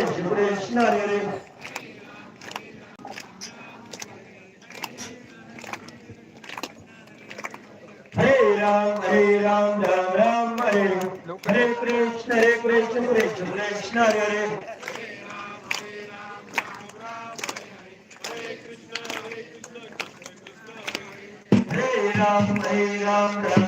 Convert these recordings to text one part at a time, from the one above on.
Hazreti Cibril Ram, Hare Ram, Ram Ram, Hare Hare Krishna, Hare Krishna, Krishna Krishna, Hare Hare. Hare Ram, Hey Ram, Ram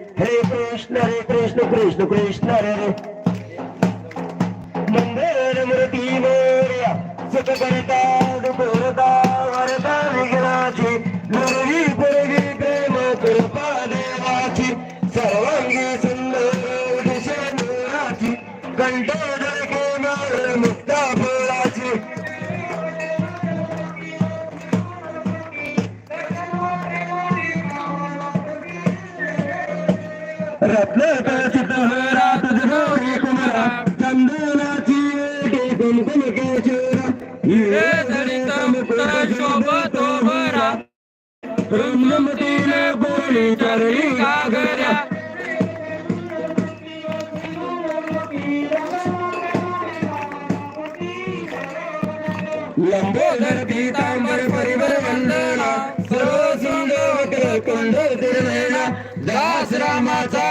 हरे कृष्ण हरे कृष्ण कृष्ण कृष्ण हरे हरे। मंगल मूर्ती मोर्या सुख करता। ब्रह्मतीने बोली चरली घागऱ्या लंबोदर पीतांबर परिवर वंदना. सर्व सुंदर कुंड दास रामाचा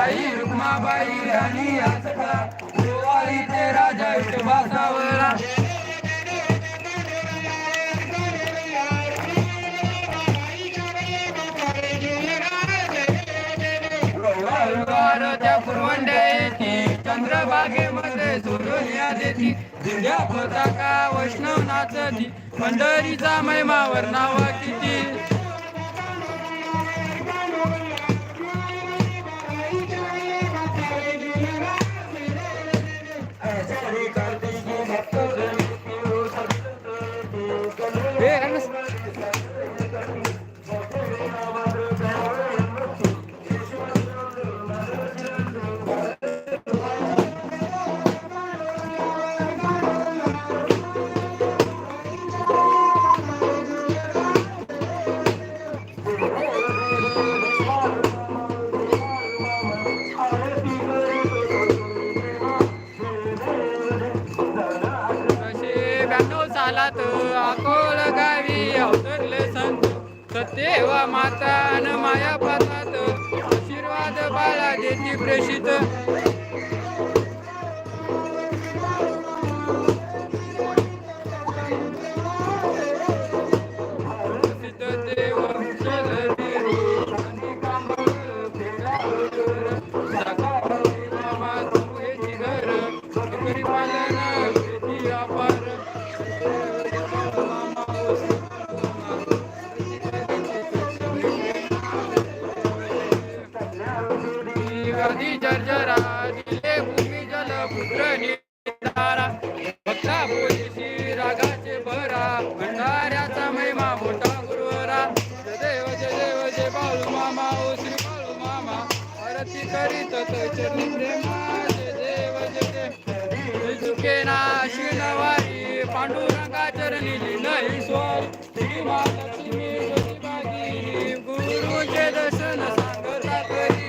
कळा रुक्माबाई राणी याचका. गोवारी ते राजा विष्णुभासावरा त्या पुरवंड्या येते चंद्रबागेमध्ये सोडून देती. दिव्या पताका वैष्णव नाचती पंढरीचा महिमावर नावा किती आला तो अकोल गावी अवतरले संत. सत्यव माता न माया पतात आशीर्वाद बाळा देती प्रेषित. आरती करीत चरणी प्रेमा देव चुके पांडुरंगा चरणी लिहिलं गुरुचे दर्शन सांगता करी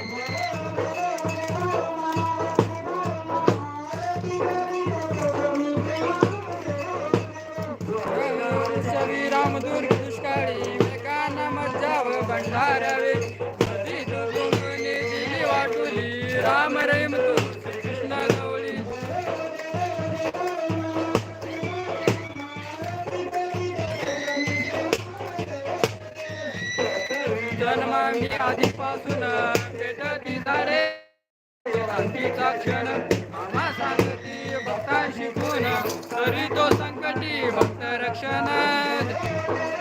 राम रेम तू कृष्ण गवळी जन्मा आधीपासून पेटती झाडे शांतीचा क्षण मामा सांगती भक्ता शिकून तरी तो संकटी भक्त रक्षण